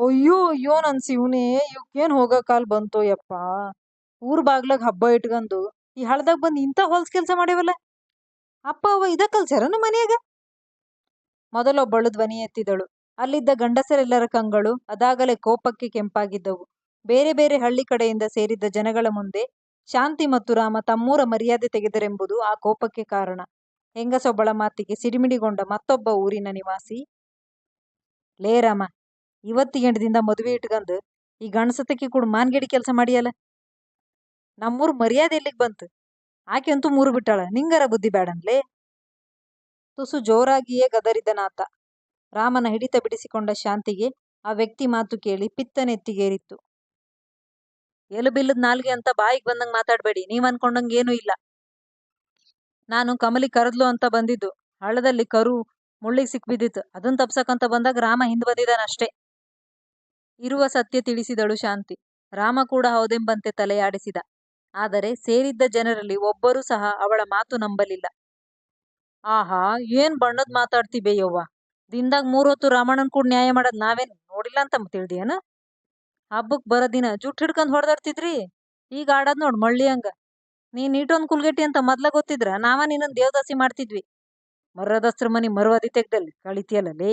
ಅಯ್ಯೋ ಅಯ್ಯೋ ನನ್ ಶಿವನೇ, ಇವಕ್ಕೇನ್ ಹೋಗೋ ಕಾಲ್ ಬಂತೋ, ಯಪ್ಪ. ಊರ್ ಬಾಗ್ಲಾಗ ಹಬ್ಬ ಇಟ್ಕೊಂಡು ಈ ಹಳ್ದಾಗ ಬಂದ್ ಇಂಥ ಹೊಲ್ಸ್ ಕೆಲ್ಸ ಮಾಡ್ಯವಲ್ಲ? ಅಪ್ಪ ಅವ ಇದ ಕಲ್ಸ್ಯಾರನು ಮನೆಯಾಗ? ಮೊದಲೊಬ್ಬಳು ಧ್ವನಿ ಎತ್ತಿದಳು. ಅಲ್ಲಿದ್ದ ಗಂಡಸರೆಲ್ಲರ ಕಂಗಳು ಅದಾಗಲೇ ಕೋಪಕ್ಕೆ ಕೆಂಪಾಗಿದ್ದವು. ಬೇರೆ ಬೇರೆ ಹಳ್ಳಿ ಕಡೆಯಿಂದ ಸೇರಿದ್ದ ಜನಗಳ ಮುಂದೆ ಶಾಂತಿ ಮತ್ತು ರಾಮ ತಮ್ಮೂರ ಮರ್ಯಾದೆ ತೆಗೆದರೆಂಬುದು ಆ ಕೋಪಕ್ಕೆ ಕಾರಣ. ಹೆಂಗಸೊಬ್ಬಳ ಮಾತಿಗೆ ಸಿಡಿಮಿಡಿಗೊಂಡ ಮತ್ತೊಬ್ಬ ಊರಿನ ನಿವಾಸಿ, ಲೇ ರಾಮ ಇವತ್ತಿಗೆ ಹೆಂಡದಿಂದ ಮದುವೆ ಇಟ್ಕಂದು ಈ ಗಣಸತಕ್ಕೆ ಕೂಡ ಮಾನ್ಗೆಡಿ ಕೆಲಸ ಮಾಡಿಯಲ್ಲ. ನಮ್ಮೂರು ಮರ್ಯಾದೆ ಎಲ್ಲಿಗೆ ಬಂತು. ಆಕೆ ಅಂತೂ ಮೂರು ಬಿಟ್ಟಾಳ. ನಿಂಗರ ಬುದ್ಧಿ ಬೇಡನ್ಲೇ ತುಸು ಜೋರಾಗಿಯೇ ಗದರಿದನಾತ. ರಾಮನ ಹಿಡಿತ ಬಿಡಿಸಿಕೊಂಡ ಶಾಂತಿಗೆ ಆ ವ್ಯಕ್ತಿ ಮಾತು ಕೇಳಿ ಪಿತ್ತನೆತ್ತಿಗೇರಿತ್ತು. ಎಲು ಬಿಲ್ಲದ ನಾಲ್ಗೆ ಅಂತ ಬಾಯಿಗೆ ಬಂದಂಗೆ ಮಾತಾಡಬೇಡಿ. ನೀವ್ ಅನ್ಕೊಂಡಂಗೆ ಏನೂ ಇಲ್ಲ. ನಾನು ಕಮಲಿ ಕರದ್ಲು ಅಂತ ಬಂದಿದ್ದು. ಹಳ್ಳದಲ್ಲಿ ಕರು ಮುಳ್ಳಿಗೆ ಸಿಕ್ಬಿದ್ದಿತ್ತು. ಅದನ್ನ ತಪ್ಸಕ್ಕಂತ ಬಂದಾಗ ರಾಮ ಹಿಂದ್ ಬಂದಿದ್ದಾನಷ್ಟೇ. ಇರುವ ಸತ್ಯ ತಿಳಿಸಿದಳು ಶಾಂತಿ. ರಾಮ ಕೂಡ ಹೌದೆಂಬಂತೆ ತಲೆಯಾಡಿಸಿದ. ಆದರೆ ಸೇರಿದ್ದ ಜನರಲ್ಲಿ ಒಬ್ಬರೂ ಸಹ ಅವಳ ಮಾತು ನಂಬಲಿಲ್ಲ. ಆಹಾ, ಏನ್ ಬಣ್ಣದ್ ಮಾತಾಡ್ತಿ ಬೇಯವ್ವ ದಿನದಾಗ ಮೂರೊತ್ತು ರಾಮಣ್ಣನ್ ಕೂಡ ನ್ಯಾಯ ಮಾಡೋದ್ ನಾವೇನ್ ನೋಡಿಲ್ಲ ಅಂತ ತಿಳ್ದಿಯೇನ? ಹಬ್ಬಕ್ ಬರೋ ದಿನ ಜುಟ್ ಹಿಡ್ಕೊಂಡ್ ಹೊಡೆದಾಡ್ತಿದ್ರಿ? ಈಗ ಆಡೋದ್ ನೋಡ್ ಮಳ್ಳಿ ಹಂಗ. ನೀನ್ ಇಟ್ಟೊಂದ್ ಕುಲ್ಗೆಟ್ಟಿ ಅಂತ ಮೊದ್ಲ ಗೊತ್ತಿದ್ರ ನಾವ ನಿನ್ನ ದೇವದಾಸಿ ಮಾಡ್ತಿದ್ವಿ. ಮರ್ರದಸ್ತ್ರ ಮನಿ ಮರುವದಿ ತೆಗ್ದಲ್ಲಿ ಕಳಿತಿಯಲ್ಲಲೇ?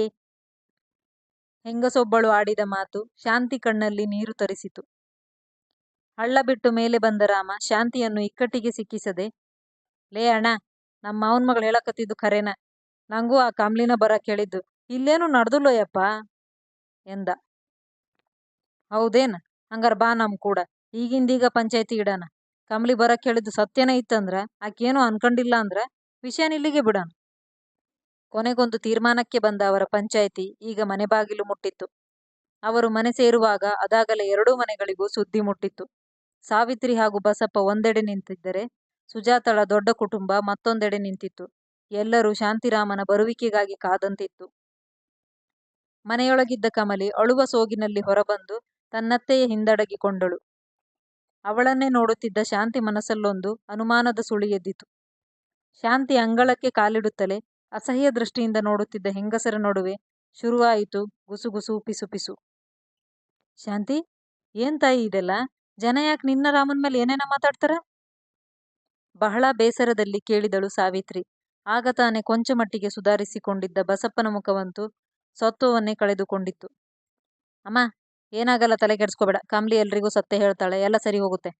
ಹೆಂಗಸೊಬ್ಬಳು ಆಡಿದ ಮಾತು ಶಾಂತಿ ಕಣ್ಣಲ್ಲಿ ನೀರು ತರಿಸಿತು. ಹಳ್ಳ ಬಿಟ್ಟು ಮೇಲೆ ಬಂದ ರಾಮ ಶಾಂತಿಯನ್ನು ಇಕ್ಕಟ್ಟಿಗೆ ಸಿಕ್ಕಿಸದೆ, ಲೇ ಅಣ್ಣ ನಮ್ಮ ಮಾವನ್ ಮಗಳು ಹೇಳಕತ್ತಿದ್ದು ಖರೇನ? ನಂಗೂ ಆ ಕಮ್ಲಿನ ಬರಕ್ಕೆ ಹೇಳಿದ್ದು ಇಲ್ಲೇನು ನಡ್ದುಲ್ಲೋ ಯಪ್ಪ ಎಂದ. ಹೌದೇನ? ಹಂಗಾರ ಬಾ ನಮ್ ಕೂಡ. ಈಗಿಂದೀಗ ಪಂಚಾಯತಿ ಇಡಣ. ಕಮ್ಲಿ ಬರಕ್ಕೆ ಕೇಳಿದ್ದು ಸತ್ಯನೇ ಇತ್ತಂದ್ರ, ಆಕೇನು ಅನ್ಕೊಂಡಿಲ್ಲ ಅಂದ್ರ, ವಿಷಯನ ಇಲ್ಲಿಗೆ ಬಿಡಣ. ಕೊನೆಗೊಂದು ತೀರ್ಮಾನಕ್ಕೆ ಬಂದ ಅವರ ಪಂಚಾಯಿತಿ ಈಗ ಮನೆ ಬಾಗಿಲು ಮುಟ್ಟಿತ್ತು. ಅವರು ಮನೆ ಸೇರುವಾಗ ಅದಾಗಲೇ ಎರಡೂ ಮನೆಗಳಿಗೂ ಸುದ್ದಿ ಮುಟ್ಟಿತ್ತು. ಸಾವಿತ್ರಿ ಹಾಗೂ ಬಸಪ್ಪ ಒಂದೆಡೆ ನಿಂತಿದ್ದರೆ ಸುಜಾತಳ ದೊಡ್ಡ ಕುಟುಂಬ ಮತ್ತೊಂದೆಡೆ ನಿಂತಿತ್ತು. ಎಲ್ಲರೂ ಶಾಂತಿರಾಮನ ಬರುವಿಕೆಗಾಗಿ ಕಾದಂತಿತ್ತು. ಮನೆಯೊಳಗಿದ್ದ ಕಮಲಿ ಅಳುವ ಸೋಗಿನಲ್ಲಿ ಹೊರಬಂದು ತನ್ನತ್ತೆಯ ಹಿಂದಡಗಿಕೊಂಡಳು. ಅವಳನ್ನೇ ನೋಡುತ್ತಿದ್ದ ಶಾಂತಿ ಮನಸ್ಸಲ್ಲೊಂದು ಅನುಮಾನದ ಸುಳಿ ಎದ್ದಿತು ಶಾಂತಿ ಅಂಗಳಕ್ಕೆ ಕಾಲಿಡುತ್ತಲೇ ಅಸಹ್ಯ ದೃಷ್ಟಿಯಿಂದ ನೋಡುತ್ತಿದ್ದ ಹೆಂಗಸರ ನಡುವೆ ಶುರುವಾಯಿತು ಗುಸುಗುಸು ಪಿಸುಪಿಸು ಶಾಂತಿ, ಏನ್ ತಾಯಿ ಇದೆಲ್ಲ? ಜನ ಯಾಕೆ ನಿನ್ನ ರಾಮನ್ ಮೇಲೆ ಏನೇನ ಮಾತಾಡ್ತಾರ? ಬಹಳ ಬೇಸರದಲ್ಲಿ ಕೇಳಿದಳು ಸಾವಿತ್ರಿ. ಆಗ ತಾನೇ ಕೊಂಚ ಮಟ್ಟಿಗೆ ಸುಧಾರಿಸಿಕೊಂಡಿದ್ದ ಬಸಪ್ಪನ ಮುಖವಂತೂ ಸತ್ವವನ್ನೇ ಕಳೆದುಕೊಂಡಿತ್ತು. ಅಮ್ಮ, ಏನಾಗಲ್ಲ ತಲೆ ಕೆಡಿಸ್ಕೋಬೇಡ, ಕಮ್ಲಿ ಎಲ್ರಿಗೂ ಸತ್ಯ ಹೇಳ್ತಾಳೆ, ಎಲ್ಲ ಸರಿ ಹೋಗುತ್ತೆ.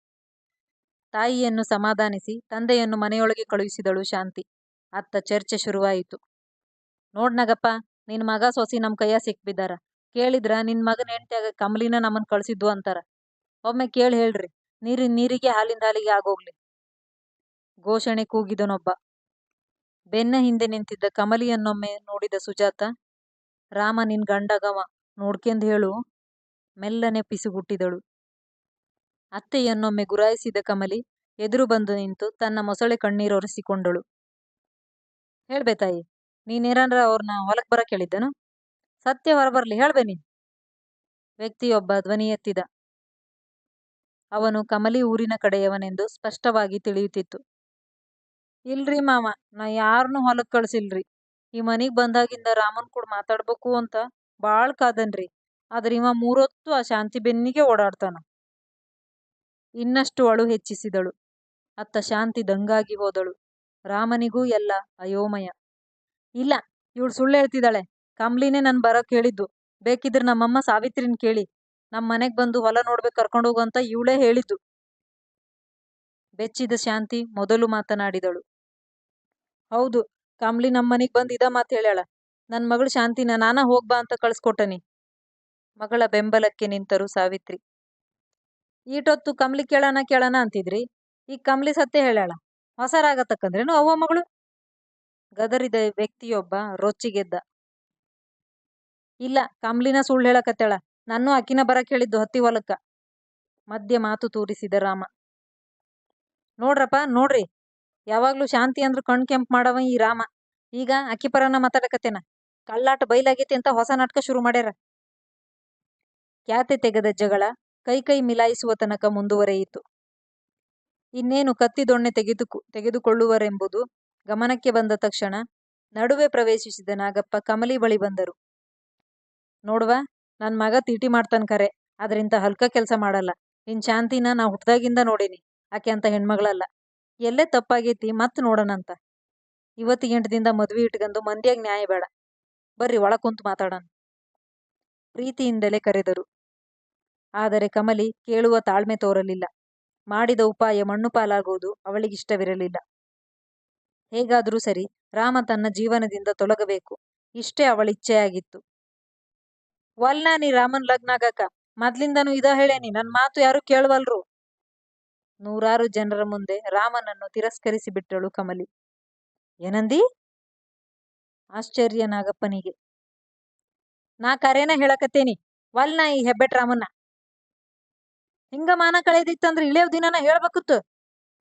ತಾಯಿಯನ್ನು ಸಮಾಧಾನಿಸಿ, ತಂದೆಯನ್ನು ಮನೆಯೊಳಗೆ ಕಳುಹಿಸಿದಳು ಶಾಂತಿ. ಅತ್ತ ಚರ್ಚೆ ಶುರುವಾಯಿತು. ನೋಡ್ನಗಪ್ಪ, ನಿನ್ ಮಗ ಸೊಸಿ ನಮ್ ಕೈಯ ಸಿಕ್ಬಿದ್ದಾರ. ಕೇಳಿದ್ರ, ನಿನ್ ಮಗನ ಹೆಂಡ್ತ್ಯಾಗ ಕಮಲಿನ ನಮ್ಮನ್ ಕಳ್ಸಿದ್ವು ಅಂತಾರ. ಒಮ್ಮೆ ಕೇಳಿ ಹೇಳ್ರಿ ನೀರಿನ ನೀರಿಗೆ ಹಾಲಿಂದ ಹಾಲಿಗೆ ಆಗೋಗ್ಲಿ. ಘೋಷಣೆ ಕೂಗಿದನೊಬ್ಬ. ಬೆನ್ನ ಹಿಂದೆ ನಿಂತಿದ್ದ ಕಮಲಿಯನ್ನೊಮ್ಮೆ ನೋಡಿದ ಸುಜಾತ, ರಾಮ ನಿನ್ ಗಂಡಗವ, ನೋಡ್ಕೆಂದ್ ಹೇಳು, ಮೆಲ್ಲನೆ ಪಿಸುಗುಟ್ಟಿದಳು. ಅತ್ತೆಯನ್ನೊಮ್ಮೆ ಗುರಾಯಿಸಿದ ಕಮಲಿ ಎದುರು ಬಂದು ನಿಂತು ತನ್ನ ಮೊಸಳೆ ಕಣ್ಣೀರೊರೆಸಿಕೊಂಡಳು ಹೇಳ್ಬೇ ತಾಯಿ ನೀನೇನಾರ ಅವ್ರನ್ನ ಹೊಲಕ್ ಬರಕ್ಕೆ ಹೇಳಿದ್ದನು? ಸತ್ಯ ಹೊರಬರ್ಲಿ ಹೇಳ್ಬೆ ನೀನ್. ವ್ಯಕ್ತಿಯೊಬ್ಬ ಧ್ವನಿ ಎತ್ತಿದ. ಅವನು ಕಮಲಿ ಊರಿನ ಕಡೆಯವನೆಂದು ಸ್ಪಷ್ಟವಾಗಿ ತಿಳಿಯುತ್ತಿತ್ತು. ಇಲ್ರಿ ಮಾಮ ನಾ ಯಾರನ್ನೂ ಹೊಲಕ್ ಕಳ್ಸಿಲ್ರಿ. ಈ ಮನಿಗ್ ಬಂದಾಗಿಂದ ರಾಮನ್ ಕೂಡ ಮಾತಾಡ್ಬೇಕು ಅಂತ ಬಾಳ್ ಕಾದನ್ರಿ. ಆದ್ರ ಇವ ಮೂರೊತ್ತು ಆ ಶಾಂತಿ ಬೆನ್ನಿಗೆ ಓಡಾಡ್ತಾನ. ಇನ್ನಷ್ಟು ಅಳು ಹೆಚ್ಚಿಸಿದಳು. ಅತ್ತ ಶಾಂತಿ ದಂಗಾಗಿ ಹೋದಳು. ರಾಮನಿಗೂ ಎಲ್ಲ ಅಯೋಮಯ. ಇಲ್ಲ, ಇವಳು ಸುಳ್ಳು ಹೇಳ್ತಿದ್ದಾಳೆ. ಕಂಬ್ಲಿನೇ ನನ್ ಬರಕ್ ಹೇಳಿದ್ದು. ಬೇಕಿದ್ರೆ ನಮ್ಮಮ್ಮ ಸಾವಿತ್ರಿನ ಕೇಳಿ. ನಮ್ಮ ಮನೆಗ್ ಬಂದು ಹೊಲ ನೋಡ್ಬೇಕು ಕರ್ಕೊಂಡು ಹೋಗು ಅಂತ ಇವಳೇ ಹೇಳಿದ್ದು. ಬೆಚ್ಚಿದ ಶಾಂತಿ ಮೊದಲು ಮಾತನಾಡಿದಳು. ಹೌದು ಕಮ್ಲಿ ನಮ್ಮ ಮನಿಗ್ ಬಂದು ಇದ ಮಾತು ಹೇಳ್ಯಾಳ. ನನ್ ಮಗಳು ಶಾಂತಿನ ನಾನ ಹೋಗ್ಬಾ ಅಂತ ಕಳ್ಸ್ಕೊಟ್ಟನಿ. ಮಗಳ ಬೆಂಬಲಕ್ಕೆ ನಿಂತರು ಸಾವಿತ್ರಿ. ಈಟೊತ್ತು ಕಂಬ್ಲಿ ಕೇಳಣ ಕೇಳಣ ಅಂತಿದ್ರಿ? ಈಗ ಕಂಬ್ಲಿ ಸತ್ತೆ ಹೇಳ್ಯಾಳ. ಹೊಸ ರಾಗ ಅವ್ವ ಮಗಳು? ಗದರಿದ ವ್ಯಕ್ತಿಯೊಬ್ಬ ರೊಚ್ಚಿಗೆದ್ದ. ಇಲ್ಲ, ಕಮ್ಲಿನ ಸುಳ್ಳು ಹೇಳಕತ್ತೇಳ. ನಾನು ಅಕ್ಕಿನ ಬರಕ್ಕೆ ಹೇಳಿದ್ದು ಹತ್ತಿ ಹೊಲಕ್ಕ. ಮಧ್ಯ ಮಾತು ತೂರಿಸಿದ ರಾಮ. ನೋಡ್ರಪ್ಪ, ನೋಡ್ರಿ. ಯಾವಾಗ್ಲೂ ಶಾಂತಿ ಅಂದ್ರೆ ಕಣ್ ಕೆಂಪ್ ಮಾಡವ ಈ ರಾಮ. ಈಗ ಅಕ್ಕಿ ಪರನ ಮಾತಾಡಕತ್ತೇನ? ಕಳ್ಳಾಟ ಬೈಲಾಗೈತಿ ಅಂತ ಹೊಸ ನಾಟಕ ಶುರು ಮಾಡ್ಯಾರ. ಖ್ಯಾತೆ ತೆಗೆದ ಜಗಳ, ಕೈ ಕೈ ಮಿಲಾಯಿಸುವ ತನಕ ಮುಂದುವರೆಯಿತು. ಇನ್ನೇನು ಕತ್ತಿ ದೊಣ್ಣೆ ತೆಗೆದು ತೆಗೆದುಕೊಳ್ಳುವರೆಂಬುದು ಗಮನಕ್ಕೆ ಬಂದ ತಕ್ಷಣ ನಡುವೆ ಪ್ರವೇಶಿಸಿದ ನಾಗಪ್ಪ ಕಮಲಿ ಬಳಿ ಬಂದರು. ನೋಡುವ, ನನ್ ಮಗ ತೀಟಿ ಮಾಡ್ತಾನ್ ಕರೆ ಅದರಿಂದ ಹಲ್ಕ ಕೆಲಸ ಮಾಡಲ್ಲ. ನಿನ್ ಶಾಂತಿನ ನಾ ಹುಟ್ದಾಗಿಂದ ನೋಡೀನಿ, ಆಕೆ ಅಂತ ಹೆಣ್ಮಗಳಲ್ಲ. ಎಲ್ಲೇ ತಪ್ಪಾಗೈತಿ ಮತ್ ನೋಡೋಣಂತ ಇವತ್ತಿಗೆ ಎಂಟದಿಂದ ಮದ್ವಿ ಇಟ್ಕೊಂಡು ಮಂದಿಯಾಗಿ ನ್ಯಾಯ ಬೇಡ. ಬರ್ರಿ ಒಳ ಕುಂತು ಮಾತಾಡೋಣ. ಪ್ರೀತಿಯಿಂದಲೇ ಕರೆದರು. ಆದರೆ ಕಮಲಿ ಕೇಳುವ ತಾಳ್ಮೆ ತೋರಲಿಲ್ಲ. ಮಾಡಿದ ಉಪಾಯ ಮಣ್ಣು ಪಾಲಾಗುವುದು ಅವಳಿಗಿಷ್ಟವಿರಲಿಲ್ಲ ಹೇಗಾದರೂ ಸರಿ, ರಾಮ ತನ್ನ ಜೀವನದಿಂದ ತೊಲಗಬೇಕು. ಇಷ್ಟೇ ಅವಳಿಚ್ಛೆಯಾಗಿತ್ತು ವಲ್ನಾನಿ, ರಾಮನ್ ಲಗ್ನ ಆಗಾಕ ಮೊದ್ಲಿಂದನೂ ಇದ ಹೇಳೇನಿ, ನನ್ ಮಾತು ಯಾರು ಕೇಳುವಲ್ರು? ನೂರಾರು ಜನರ ಮುಂದೆ ರಾಮನನ್ನು ತಿರಸ್ಕರಿಸಿ ಬಿಟ್ಟಳು ಕಮಲಿ. ಏನಂದಿ? ಆಶ್ಚರ್ಯ ನಾಗಪ್ಪನಿಗೆ ನಾ ಕರೇನ ಹೇಳಕತ್ತೇನಿ ವಲ್ನ ಈ ಹೆಬ್ಬೆಟ್ ರಾಮನ್ನ. ಹಿಂಗ ಮಾನ ಕಳೆದಿತ್ತಂದ್ರ ಇಳಿಯವ್ ದಿನನ ಹೇಳ್ಬೇಕಿತ್ತು.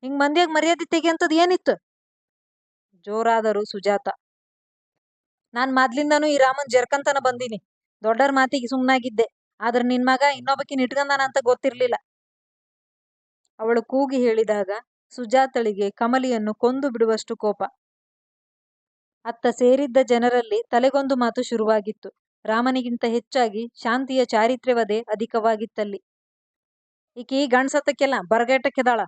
ಹಿಂಗ್ ಮಂದಿಯಾಗ ಮರ್ಯಾದೆ ತೆಗಿಯಂತದ್ ಏನಿತ್ತು? ಜೋರಾದರು ಸುಜಾತ. ನಾನ್ ಮೊದ್ಲಿಂದಾನು ಈ ರಾಮನ್ ಜರ್ಕಂತನ ಬಂದೀನಿ. ದೊಡ್ಡರ್ ಮಾತಿಗೆ ಸುಮ್ನಾಗಿದ್ದೆ. ಆದ್ರ ನಿನ್ ಮಗ ಇನ್ನೊಬ್ಬಕಿನ್ ಇಟ್ಕಂದಾನ ಅಂತ ಗೊತ್ತಿರ್ಲಿಲ್ಲ. ಅವಳು ಕೂಗಿ ಹೇಳಿದಾಗ ಸುಜಾತಳಿಗೆ ಕಮಲಿಯನ್ನು ಕೊಂದು ಬಿಡುವಷ್ಟು ಕೋಪ. ಅತ್ತ ಸೇರಿದ್ದ ಜನರಲ್ಲಿ ತಲೆಗೊಂದು ಮಾತು ಶುರುವಾಗಿತ್ತು. ರಾಮನಿಗಿಂತ ಹೆಚ್ಚಾಗಿ ಶಾಂತಿಯ ಚಾರಿತ್ರ್ಯವದೇ ಅಧಿಕವಾಗಿತ್ತಲ್ಲಿ. ಈಕಿ ಗಂಡ್ಸತ್ತಕ್ಕೆಲ್ಲ ಬರಗೇಟಕ್ಕೆದಾಳ.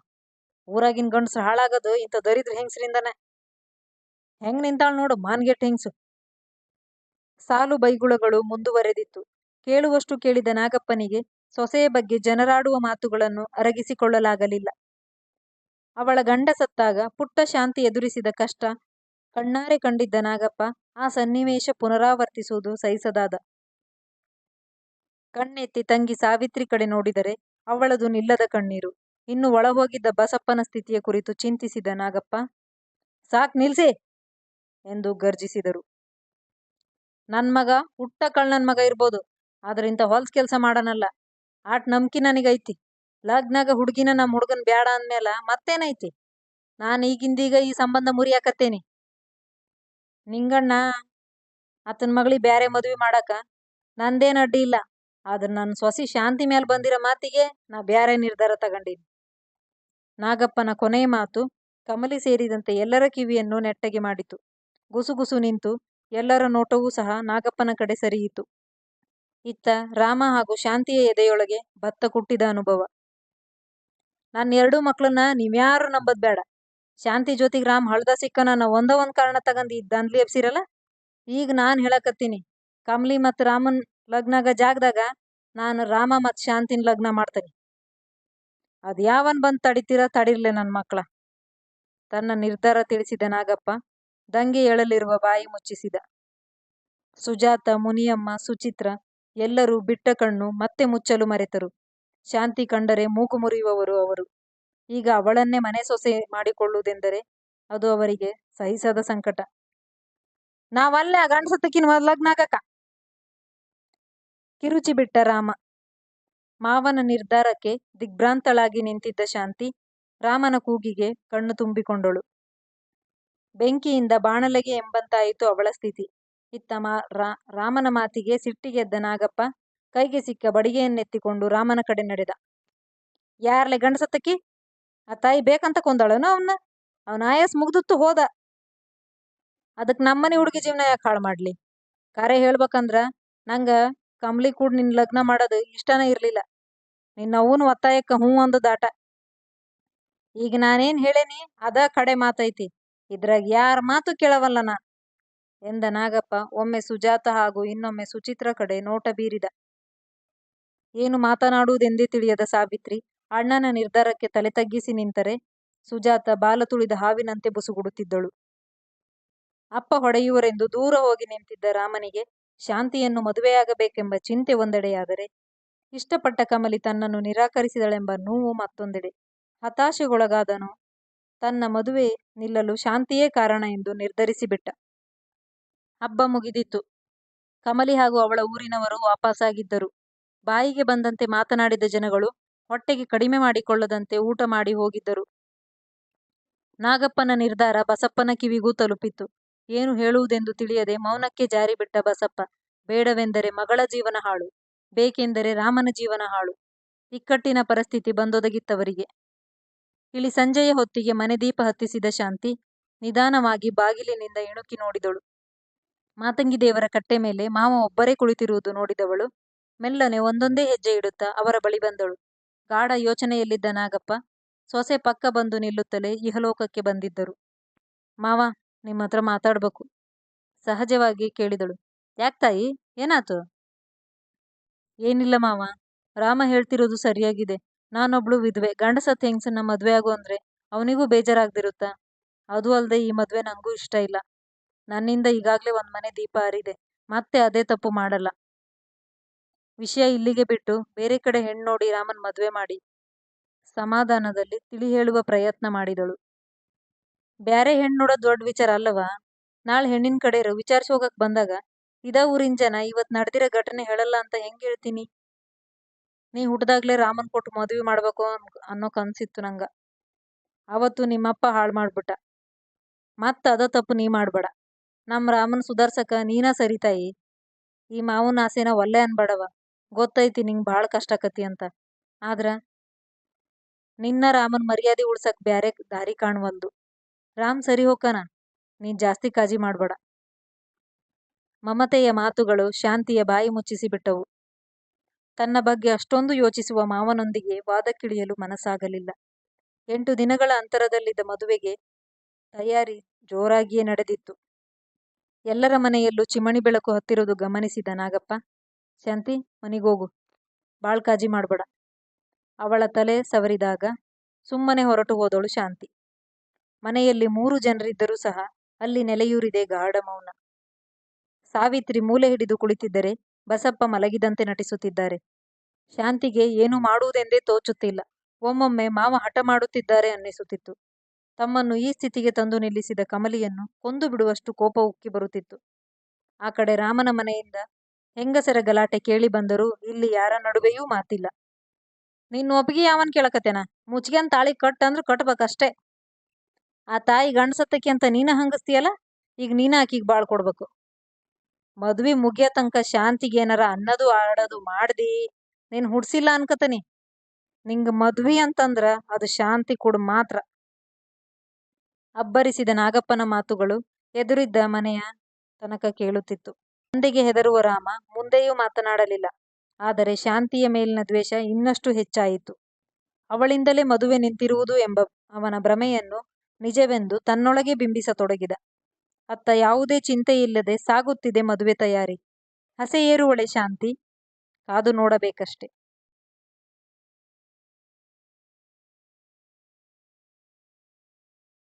ಊರಾಗಿನ್ ಗಂಡ್ಸು ಹಾಳಾಗೋದು, ಇಂಥ ದರಿದ್ರ ಹೆಂಗ್ಸ್ರಿಂದನೇ. ಹೆಂಗ್ ನಿಂತಾಳ ನೋಡು ಮಾನ್ಗೆಟ್ ಹೆಂಗ್ಸು. ಸಾಲು ಬೈಗುಳಗಳು ಮುಂದುವರೆದಿತ್ತು. ಕೇಳುವಷ್ಟು ಕೇಳಿದ ನಾಗಪ್ಪನಿಗೆ ಸೊಸೆಯ ಬಗ್ಗೆ ಜನರಾಡುವ ಮಾತುಗಳನ್ನು ಅರಗಿಸಿಕೊಳ್ಳಲಾಗಲಿಲ್ಲ. ಅವಳ ಗಂಡ ಸತ್ತಾಗ ಪುಟ್ಟ ಶಾಂತಿ ಎದುರಿಸಿದ ಕಷ್ಟ ಕಣ್ಣಾರೆ ಕಂಡಿದ್ದ ನಾಗಪ್ಪ ಆ ಸನ್ನಿವೇಶ ಪುನರಾವರ್ತಿಸುವುದು ಸಹಿಸದಾದ. ಕಣ್ಣೆತ್ತಿ ತಂಗಿ ಸಾವಿತ್ರಿ ಕಡೆ ನೋಡಿದರೆ ಅವಳದು ನಿಲ್ಲದ ಕಣ್ಣೀರು. ಇನ್ನು ಒಳಹೋಗಿದ್ದ ಬಸಪ್ಪನ ಸ್ಥಿತಿಯ ಕುರಿತು ಚಿಂತಿಸಿದ ನಾಗಪ್ಪ, ಸಾಕ್ ನಿಲ್ಸೆ! ಎಂದು ಗರ್ಜಿಸಿದರು. ನನ್ ಮಗ ಹುಟ್ಟ ಕಳ್ಳನ್ ಮಗ ಇರ್ಬೋದು ಆದ್ರಿಂದ ಹೊಲ್ಸ್ ಕೆಲಸ ಮಾಡನಲ್ಲ. ಆಟ್ ನಂಬಿಕೆ ನನಗೈತಿ. ಲಗ್ನಾಗ ಹುಡುಗಿನ ನಮ್ಮ ಹುಡುಗನ್ ಬ್ಯಾಡ ಅಂದ್ಮೇಲ ಮತ್ತೇನೈತಿ? ನಾನು ಈಗಿಂದೀಗ ಈ ಸಂಬಂಧ ಮುರಿಯಾಕತ್ತೇನಿ. ನಿಂಗಣ್ಣ, ಆತನ ಮಗಳಿಗೆ ಬ್ಯಾರೆ ಮದುವೆ ಮಾಡಾಕ ನಂದೇನು ಅಡ್ಡಿ ಇಲ್ಲ. ಆದ್ರ ನನ್ನ ಸೊಸಿ ಶಾಂತಿ ಮೇಲೆ ಬಂದಿರೋ ಮಾತಿಗೆ ನಾ ಬ್ಯಾರೆ ನಿರ್ಧಾರ ತಗೊಂಡೀನಿ. ನಾಗಪ್ಪನ ಕೊನೆಯ ಮಾತು ಕಮಲಿ ಸೇರಿದಂತೆ ಎಲ್ಲರ ಕಿವಿಯನ್ನು ನೆಟ್ಟಗೆ ಮಾಡಿತು. ಗುಸುಗುಸು ನಿಂತು ಎಲ್ಲರ ನೋಟವೂ ಸಹ ನಾಗಪ್ಪನ ಕಡೆ ಸರಿಯಿತು. ಇತ್ತ ರಾಮ ಹಾಗೂ ಶಾಂತಿಯ ಎದೆಯೊಳಗೆ ಭತ್ತ ಕುಟ್ಟಿದ ಅನುಭವ. ನನ್ನ ಎರಡೂ ಮಕ್ಕಳನ್ನ ನೀವ್ಯಾರು ನಂಬದ್ ಬೇಡ ಶಾಂತಿ ಜೊತೆಗೆ ರಾಮ್ ಹಳ್ದ ಸಿಕ್ಕನ ಒಂದ ಒಂದ್ ಕಾರಣ ತಗಂದು ಇದ್ದ ಎಬ್ಸಿರಲ್ಲ? ಈಗ ನಾನ್ ಹೇಳಕತ್ತೀನಿ. ಕಮಲಿ ಮತ್ತು ರಾಮನ್ ಲಗ್ನಾಗ ಜಾಗದಾಗ ನಾನು ರಾಮ ಮತ್ತು ಶಾಂತಿನ ಲಗ್ನ ಮಾಡ್ತೇನೆ. ಅದ್ ಯಾವನ್ ಬಂದ್ ತಡಿತೀರ ತಡಿರ್ಲೆ ನನ್ ಮಕ್ಳ. ತನ್ನ ನಿರ್ಧಾರ ತಿಳಿಸಿದ ನಾಗಪ್ಪ. ದಂಗೆ ಏಳಲಿರುವ ಬಾಯಿ ಮುಚ್ಚಿಸಿದ. ಸುಜಾತ, ಮುನಿಯಮ್ಮ, ಸುಚಿತ್ರ ಎಲ್ಲರೂ ಬಿಟ್ಟ ಕಣ್ಣು ಮತ್ತೆ ಮುಚ್ಚಲು ಮರೆತರು. ಶಾಂತಿ ಕಂಡರೆ ಮೂಕು ಮುರಿಯುವವರು ಅವರು. ಈಗ ಅವಳನ್ನೇ ಮನೆ ಸೊಸೆ ಮಾಡಿಕೊಳ್ಳುವುದೆಂದರೆ ಅದು ಅವರಿಗೆ ಸಹಿಸದ ಸಂಕಟ. ನಾವಲ್ಲೇ ಗಂಡಸತ್ತಕ್ಕಿನ ಲಗ್ನ ಆಗಕ್ಕ? ಕಿರುಚಿ ಬಿಟ್ಟ ರಾಮ. ಮಾವನ ನಿರ್ಧಾರಕ್ಕೆ ದಿಗ್ಭ್ರಾಂತಳಾಗಿ ನಿಂತಿದ್ದ ಶಾಂತಿ ರಾಮನ ಕೂಗಿಗೆ ಕಣ್ಣು ತುಂಬಿಕೊಂಡಳು. ಬೆಂಕಿಯಿಂದ ಬಾಣಲೆಗೆ ಎಂಬಂತಾಯಿತು ಅವಳ ಸ್ಥಿತಿ. ಇತ್ತ ಮಾ ರಾಮನ ಮಾತಿಗೆ ಸಿಟ್ಟಿಗೆದ್ದ ನಾಗಪ್ಪ ಕೈಗೆ ಸಿಕ್ಕ ಬಡಿಗೆಯನ್ನೆತ್ತಿಕೊಂಡು ರಾಮನ ಕಡೆ ನಡೆದ. ಯಾರ್ಲೆ ಗಂಡಸತ್ತಕ್ಕಿ? ಆ ತಾಯಿ ಬೇಕಂತ ಕೊಂದಳನು ಅವನ್ನ ಅವನ ಆಯಸ್ ಮುಗ್ದುತ್ತು ಹೋದ. ಅದಕ್ಕೆ ನಮ್ಮನೆ ಹುಡುಗಿ ಜೀವನ ಯಾಕೆ ಹಾಳು ಮಾಡ್ಲಿ? ಕರೆ ಹೇಳ್ಬೇಕಂದ್ರ ನಂಗ ಕಮ್ಲಿ ಕೂಡ ನಿನ್ ಲಗ್ನ ಮಾಡೋದು ಇಷ್ಟನೇ ಇರ್ಲಿಲ್ಲ. ನಿನ್ನ ಅವನು ಒತ್ತಾಯಕ್ಕ ಹ್ಞೂ ಒಂದು ದಾಟ. ಈಗ ನಾನೇನ್ ಹೇಳೇನಿ? ಅದ ಕಡೆ ಮಾತೈತಿ. ಇದ್ರಾಗ ಯಾರ ಮಾತು ಕೇಳವಲ್ಲ ನಾ. ಎಂದ ನಾಗಪ್ಪ, ಒಮ್ಮೆ ಸುಜಾತ ಹಾಗೂ ಇನ್ನೊಮ್ಮೆ ಸುಚಿತ್ರ ಕಡೆ ನೋಟ ಬೀರಿದ. ಏನು ಮಾತನಾಡುವುದೆಂದೇ ತಿಳಿಯದ ಸಾವಿತ್ರಿ. ಅಣ್ಣನ ನಿರ್ಧಾರಕ್ಕೆ ತಲೆ ತಗ್ಗಿಸಿ ನಿಂತರೆ ಸುಜಾತ ಬಾಲ ತುಳಿದ ಹಾವಿನಂತೆ ಬುಸುಗುಡುತ್ತಿದ್ದಳು. ಅಪ್ಪ ಹೊಡೆಯುವರೆಂದು ದೂರ ಹೋಗಿ ನಿಂತಿದ್ದ ರಾಮನಿಗೆ ಶಾಂತಿಯನ್ನು ಮದುವೆಯಾಗಬೇಕೆಂಬ ಚಿಂತೆ ಒಂದೆಡೆಯಾದರೆ ಇಷ್ಟಪಟ್ಟ ಕಮಲಿ ತನ್ನನ್ನು ನಿರಾಕರಿಸಿದಳೆಂಬ ನೋವು ಮತ್ತೊಂದೆಡೆ. ಹತಾಶೆಗೊಳಗಾದನು. ತನ್ನ ಮದುವೆ ನಿಲ್ಲಲು ಶಾಂತಿಯೇ ಕಾರಣ ಎಂದು ನಿರ್ಧರಿಸಿಬಿಟ್ಟ. ಹಬ್ಬ ಮುಗಿದಿತ್ತು. ಕಮಲಿ ಹಾಗೂ ಅವಳ ಊರಿನವರು ವಾಪಸ್ಸಾಗಿದ್ದರು ಬಾಯಿಗೆ ಬಂದಂತೆ ಮಾತನಾಡಿದ ಜನಗಳು ಹೊಟ್ಟೆಗೆ ಕಡಿಮೆ ಮಾಡಿಕೊಳ್ಳದಂತೆ ಊಟ ಮಾಡಿ ಹೋಗಿದ್ದರು. ನಾಗಪ್ಪನ ನಿರ್ಧಾರ ಬಸಪ್ಪನ ಕಿವಿಗೂ ತಲುಪಿತ್ತು. ಏನು ಹೇಳುವುದೆಂದು ತಿಳಿಯದೆ ಮೌನಕ್ಕೆ ಜಾರಿಬಿಟ್ಟ ಬಸಪ್ಪ. ಬೇಡವೆಂದರೆ ಮಗಳ ಜೀವನ ಹಾಳು, ಬೇಕೆಂದರೆ ರಾಮನ ಜೀವನ ಹಾಳು. ಇಕ್ಕಟ್ಟಿನ ಪರಿಸ್ಥಿತಿ ಬಂದೊದಗಿತ್ತವರಿಗೆ. ಇಳಿ ಸಂಜೆಯ ಹೊತ್ತಿಗೆ ಮನೆ ದೀಪ ಹತ್ತಿಸಿದ ಶಾಂತಿ ನಿಧಾನವಾಗಿ ಬಾಗಿಲಿನಿಂದ ಇಣುಕಿ ನೋಡಿದಳು. ಮಾತಂಗಿ ದೇವರ ಕಟ್ಟೆ ಮೇಲೆ ಮಾವ ಒಬ್ಬರೇ ಕುಳಿತಿರುವುದು ನೋಡಿದವಳು. ಮೆಲ್ಲನೆ ಒಂದೊಂದೇ ಹೆಜ್ಜೆ ಇಡುತ್ತಾ ಅವರ ಬಳಿ ಬಂದಳು. ಗಾಢ ಯೋಚನೆಯಲ್ಲಿದ್ದ ನಾಗಪ್ಪ, ಸೊಸೆ ಪಕ್ಕ ಬಂದು ನಿಲ್ಲುತ್ತಲೇ ಇಹಲೋಕಕ್ಕೆ ಬಂದಿದ್ದರು. ಮಾವ ನಿಮ್ಮ ಹತ್ರ ಮಾತಾಡ್ಬೇಕು. ಸಹಜವಾಗಿ ಕೇಳಿದಳು. ಯಾಕ್ ತಾಯಿ? ಏನಾತು? ಏನಿಲ್ಲ ಮಾವ. ರಾಮ ಹೇಳ್ತಿರೋದು ಸರಿಯಾಗಿದೆ. ನಾನೊಬ್ಳು ವಿಧವೆ. ಗಂಡಸ ಸತ್ ಮದುವೆ ಮದ್ವೆ ಆಗು ಅಂದ್ರೆ ಅವನಿಗೂ ಬೇಜಾರಾಗ್ದಿರುತ್ತಾ? ಅದು ಅಲ್ಲದೆ ಈ ಮದ್ವೆ ನಂಗೂ ಇಷ್ಟ ಇಲ್ಲ. ನನ್ನಿಂದ ಈಗಾಗ್ಲೇ ಒಂದ್ ಮನೆ ದೀಪ ಹರಿದೆ. ಮತ್ತೆ ಅದೇ ತಪ್ಪು ಮಾಡಲ್ಲ. ವಿಷಯ ಇಲ್ಲಿಗೆ ಬಿಟ್ಟು ಬೇರೆ ಕಡೆ ಹೆಣ್ಣು ನೋಡಿ ರಾಮನ್ ಮದ್ವೆ ಮಾಡಿ ಸಮಾಧಾನದಲ್ಲಿ ತಿಳಿ ಹೇಳುವ ಪ್ರಯತ್ನ ಮಾಡಿದಳು. ಬ್ಯಾರೆ ಹೆಣ್ಣು ನೋಡೋದ್ ದೊಡ್ಡ ವಿಚಾರ ಅಲ್ಲವಾ? ನಾಳೆ ಹೆಣ್ಣಿನ ಕಡೆಯವರು ವಿಚಾರಿಸಿ ಹೋಗಕ್ ಬಂದಾಗ, ಇದ ಊರಿನ ಜನ ಇವತ್ ನಡೆದಿರೋ ಘಟನೆ ಹೇಳಲ್ಲ ಅಂತ ಹೆಂಗ್ ಹೇಳ್ತೀನಿ? ನೀ ಹುಟ್ದಾಗ್ಲೇ ರಾಮನ್ ಕೊಟ್ಟು ಮದ್ವಿ ಮಾಡ್ಬೇಕು ಅನ್- ಅನ್ನೋ ಕನ್ಸಿತ್ತು ನಂಗ. ಅವತ್ತು ನಿಮ್ಮಪ್ಪ ಹಾಳು ಮಾಡ್ಬಿಟ್ಟ. ಮತ್ತ ಅದ ತಪ್ಪು ನೀ ಮಾಡ್ಬೇಡ. ನಮ್ ರಾಮನ್ ಸುಧಾರ್ಸಕ ನೀನ ಸರಿ ತಾಯಿ? ಈ ಮಾವನ ಆಸೆನ ಒಲ್ಲೆ ಅನ್ಬೇಡವ? ಗೊತ್ತೈತಿ ನಿಂಗ್ ಬಾಳ ಕಷ್ಟ ಆಕತಿ ಅಂತ. ಆದ್ರ, ನಿನ್ನ ರಾಮನ್ ಮರ್ಯಾದೆ ಉಳ್ಸಕ್ ಬ್ಯಾರೆ ದಾರಿ ಕಾಣ್ವಲ್ದು. ರಾಮ್ ಸರಿ ಹೋಗ್ತಾನ ನೀನ್. ಜಾಸ್ತಿ ಕಾಜಿ ಮಾಡ್ಬೇಡ. ಮಮತೆಯ ಮಾತುಗಳು ಶಾಂತಿಯ ಬಾಯಿ ಮುಚ್ಚಿಸಿಬಿಟ್ಟವು. ತನ್ನ ಬಗ್ಗೆ ಅಷ್ಟೊಂದು ಯೋಚಿಸುವ ಮಾವನೊಂದಿಗೆ ವಾದಕ್ಕಿಳಿಯಲು ಮನಸ್ಸಾಗಲಿಲ್ಲ. ಎಂಟು ದಿನಗಳ ಅಂತರದಲ್ಲಿದ್ದ ಮದುವೆಗೆ ತಯಾರಿ ಜೋರಾಗಿಯೇ ನಡೆದಿತ್ತು. ಎಲ್ಲರ ಮನೆಯಲ್ಲೂ ಚಿಮಣಿ ಬೆಳಕು ಹತ್ತಿರುವುದು ಗಮನಿಸಿದ ನಾಗಪ್ಪ, ಶಾಂತಿ ಮನೆಗೋಗು ಬಾಳ್ ಕಾಜಿ ಮಾಡ್ಬೇಡ. ಅವಳ ತಲೆ ಸವರಿದಾಗ ಸುಮ್ಮನೆ ಹೊರಟು ಹೋದಳು ಶಾಂತಿ. ಮನೆಯಲ್ಲಿ ಮೂರು ಜನರಿದ್ದರೂ ಸಹ ಅಲ್ಲಿ ನೆಲೆಯೂರಿದೆ ಗಾಢ ಮೌನ. ಸಾವಿತ್ರಿ ಮೂಲೆ ಹಿಡಿದು ಕುಳಿತಿದ್ದರೆ ಬಸಪ್ಪ ಮಲಗಿದಂತೆ ನಟಿಸುತ್ತಿದ್ದಾರೆ. ಶಾಂತಿಗೆ ಏನು ಮಾಡುವುದೆಂದೇ ತೋಚುತ್ತಿಲ್ಲ. ಒಮ್ಮೊಮ್ಮೆ ಮಾವ ಹಠ ಮಾಡುತ್ತಿದ್ದಾರೆ ಅನ್ನಿಸುತ್ತಿತ್ತು. ತಮ್ಮನ್ನು ಈ ಸ್ಥಿತಿಗೆ ತಂದು ನಿಲ್ಲಿಸಿದ ಕಮಲಿಯನ್ನು ಕೊಂದು ಬಿಡುವಷ್ಟು ಕೋಪ ಉಕ್ಕಿ ಬರುತ್ತಿತ್ತು. ಆ ಕಡೆ ರಾಮನ ಮನೆಯಿಂದ ಹೆಂಗಸರ ಗಲಾಟೆ ಕೇಳಿ ಬಂದರೂ ಇಲ್ಲಿ ಯಾರ ನಡುವೆಯೂ ಮಾತಿಲ್ಲ. ನಿನ್ನ ಒಪ್ಪಿಗೆ ಯಾವನ್ ಕೇಳಕತ್ತೇನ? ಮುಚ್ಗೆನ್ ತಾಳಿ ಕಟ್ ಅಂದ್ರೆ ಕಟ್ಬೇಕಷ್ಟೇ. ಆ ತಾಯಿ ಗಂಡಸತ್ತಕಿ ಅಂತ ನೀನ ಹಂಗಸ್ತೀಯಲ್ಲ, ಈಗ ನೀನ ಆಕಿಗೆ ಬಾಳ್ ಕೊಡ್ಬೇಕು. ಮದ್ವಿ ಮುಗಿಯ ತನಕ ಶಾಂತಿಗೆ ಏನಾರ ಅನ್ನದು ಆಡೋದು ಮಾಡ್ದಿ, ನೀನ್ ಹುಡ್ಸಿಲ್ಲ ಅನ್ಕತನಿ ನಿಂಗ ಮದ್ವಿ ಅಂತಂದ್ರ ಅದು ಶಾಂತಿ ಕೊಡು ಮಾತ್ರ. ಅಬ್ಬರಿಸಿದ ನಾಗಪ್ಪನ ಮಾತುಗಳು ಎದುರಿದ್ದ ಮನೆಯ ತನಕ ಕೇಳುತ್ತಿತ್ತು. ತಂದೆಗೆ ಹೆದರುವ ರಾಮ ಮುಂದೆಯೂ ಮಾತನಾಡಲಿಲ್ಲ. ಆದರೆ ಶಾಂತಿಯ ಮೇಲಿನ ದ್ವೇಷ ಇನ್ನಷ್ಟು ಹೆಚ್ಚಾಯಿತು. ಅವಳಿಂದಲೇ ಮದುವೆ ನಿಂತಿರುವುದು ಎಂಬ ಅವನ ಭ್ರಮೆಯನ್ನು ನಿಜವೆಂದು ತನ್ನೊಳಗೆ ಬಿಂಬಿಸತೊಡಗಿದ. ಅತ್ತ ಯಾವುದೇ ಚಿಂತೆಯಿಲ್ಲದೆ ಸಾಗುತ್ತಿದೆ ಮದುವೆ ತಯಾರಿ. ಹಸೆಯೇರುವಳೆ ಶಾಂತಿ. ಕಾದು ನೋಡಬೇಕಷ್ಟೆ.